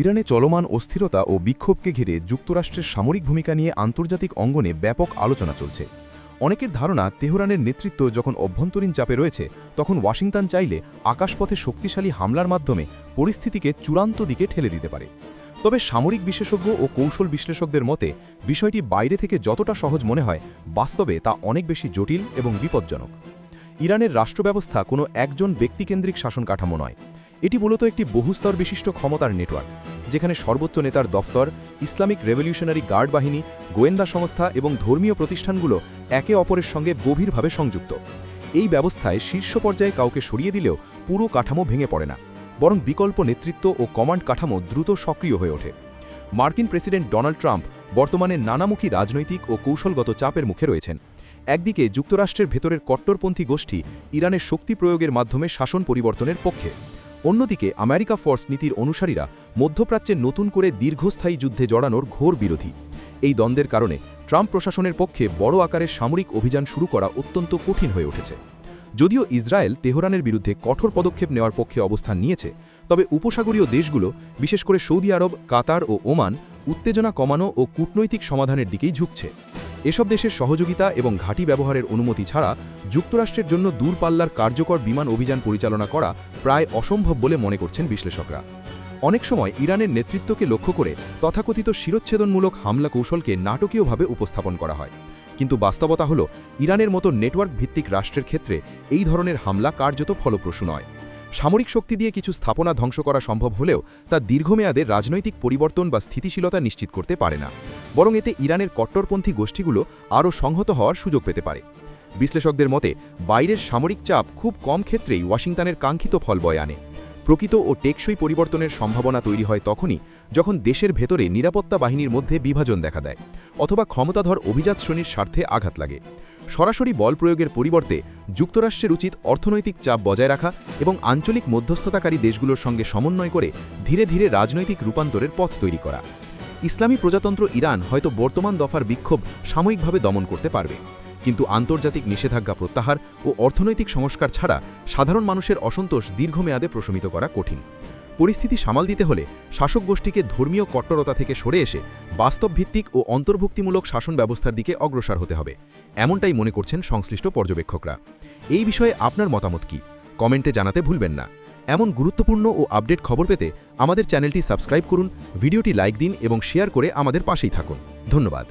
ইরানে চলমান অস্থিরতা ও বিক্ষোভকে ঘিরে যুক্তরাষ্ট্রের সামরিক ভূমিকা নিয়ে আন্তর্জাতিক অঙ্গনে ব্যাপক আলোচনা চলছে। অনেকের ধারণা, তেহরানের নেতৃত্ব যখন অভ্যন্তরীণ চাপে রয়েছে, তখন ওয়াশিংটন চাইলে আকাশপথে শক্তিশালী হামলার মাধ্যমে পরিস্থিতিকে চূড়ান্ত দিকে ঠেলে দিতে পারে। তবে সামরিক বিশেষজ্ঞ ও কৌশল বিশ্লেষকদের মতে, বিষয়টি বাইরে থেকে যতটা সহজ মনে হয়, বাস্তবে তা অনেক বেশি জটিল এবং বিপজ্জনক। ইরানের রাষ্ট্রব্যবস্থা কোনো একজন ব্যক্তিকেন্দ্রিক শাসন কাঠামো নয়। এটি মূলত একটি বহুস্তর বিশিষ্ট ক্ষমতার নেটওয়ার্ক, যেখানে সর্বোচ্চ নেতার দফতর, ইসলামিক রেভলিউশনারি গার্ড বাহিনী, গোয়েন্দা সংস্থা এবং ধর্মীয় প্রতিষ্ঠানগুলো একে অপরের সঙ্গে গভীরভাবে সংযুক্ত। এই ব্যবস্থায় শীর্ষ পর্যায়ে কাউকে সরিয়ে দিলেও পুরো কাঠামো ভেঙে পড়ে না, বরং বিকল্প নেতৃত্ব ও কমান্ড কাঠামো দ্রুত সক্রিয় হয়ে ওঠে। মার্কিন প্রেসিডেন্ট ডোনাল্ড ট্রাম্প বর্তমানে নানামুখী রাজনৈতিক ও কৌশলগত চাপের মুখে রয়েছেন। একদিকে যুক্তরাষ্ট্রের ভেতরের কট্টরপন্থী গোষ্ঠী ইরানের শক্তি প্রয়োগের মাধ্যমে শাসন পরিবর্তনের পক্ষে। অন্যদিকে আমেরিকা ফোর্স নীতির অনুসারীরা মধ্যপ্রাচ্যে নতুন করে দীর্ঘস্থায়ী যুদ্ধে জড়ানোর ঘোর বিরোধী। এই দ্বন্দ্বের কারণে ট্রাম্প প্রশাসনের পক্ষে বড় আকারের সামরিক অভিযান শুরু করা অত্যন্ত কঠিন হয়ে উঠেছে। যদিও ইসরায়েল তেহরানের বিরুদ্ধে কঠোর পদক্ষেপ নেওয়ার পক্ষে অবস্থান নিয়েছে, তবে উপসাগরীয় দেশগুলো, বিশেষ করে সৌদি আরব, কাতার ও ওমান, উত্তেজনা কমানো ও কূটনৈতিক সমাধানের দিকেই ঝুঁকছে। এসব দেশের সহযোগিতা এবং ঘাঁটি ব্যবহারের অনুমতি ছাড়া যুক্তরাষ্ট্রের জন্য দূরপাল্লার কার্যকর বিমান অভিযান পরিচালনা করা প্রায় অসম্ভব বলে মনে করছেন বিশ্লেষকরা। অনেক সময় ইরানের নেতৃত্বকে লক্ষ্য করে তথাকথিত শিরচ্ছেদনমূলক হামলা কৌশলকে নাটকীয়ভাবে উপস্থাপন করা হয়। কিন্তু বাস্তবতা হল, ইরানের মতো নেটওয়ার্ক ভিত্তিক রাষ্ট্রের ক্ষেত্রে এই ধরনের হামলা কার্যত ফলপ্রসূ নয়। সামরিক শক্তি দিয়ে কিছু স্থাপনা ধ্বংস করা সম্ভব হলেও তা দীর্ঘমেয়াদে রাজনৈতিক পরিবর্তন বা স্থিতিশীলতা নিশ্চিত করতে পারে না। বরং এতে ইরানের কট্টরপন্থী গোষ্ঠীগুলো আরও সংহত হওয়ার সুযোগ পেতে পারে। বিশ্লেষকদের মতে, বাইরের সামরিক চাপ খুব কম ক্ষেত্রেই ওয়াশিংটনের কাঙ্ক্ষিত ফল বয় আনে। প্রকৃত ও টেকসই পরিবর্তনের সম্ভাবনা তৈরি হয় তখনই যখন দেশের ভেতরে নিরাপত্তা বাহিনীর মধ্যে বিভাজন দেখা দেয়, অথবা ক্ষমতাধর অভিজাত শ্রেণির স্বার্থে আঘাত লাগে। সরাসরি বল প্রয়োগের পরিবর্তে যুক্তরাষ্ট্রের উচিত অর্থনৈতিক চাপ বজায় রাখা এবং আঞ্চলিক মধ্যস্থতাকারী দেশগুলোর সঙ্গে সমন্বয় করে ধীরে ধীরে রাজনৈতিক রূপান্তরের পথ তৈরি করা। ইসলামী প্রজাতন্ত্র ইরান হয়তো বর্তমান দফার বিক্ষোভ সাময়িকভাবে দমন করতে পারবে। কিন্তু আন্তর্জাতিক নিষেধাজ্ঞা প্রত্যাহার ও অর্থনৈতিক সংস্কার ছাড়া সাধারণ মানুষের অসন্তোষ দীর্ঘমেয়াদে প্রশমিত করা কঠিন। পরিস্থিতি সামাল দিতে হলে শাসক গোষ্ঠীকে ধর্মীয় কট্টরতা থেকে সরে এসে বাস্তবভিত্তিক ও অন্তর্ভুক্তিমূলক শাসন ব্যবস্থার দিকে অগ্রসর হতে হবে, এমনটাই মনে করছেন সংশ্লিষ্ট পর্যবেক্ষকরা। এই বিষয়ে আপনার মতামত কি? কমেন্টে জানাতে ভুলবেন না। এমন গুরুত্বপূর্ণ ও আপডেট খবর পেতে আমাদের চ্যানেলটি সাবস্ক্রাইব করুন, ভিডিওটি লাইক দিন এবং শেয়ার করে আমাদের পাশেই থাকুন। ধন্যবাদ।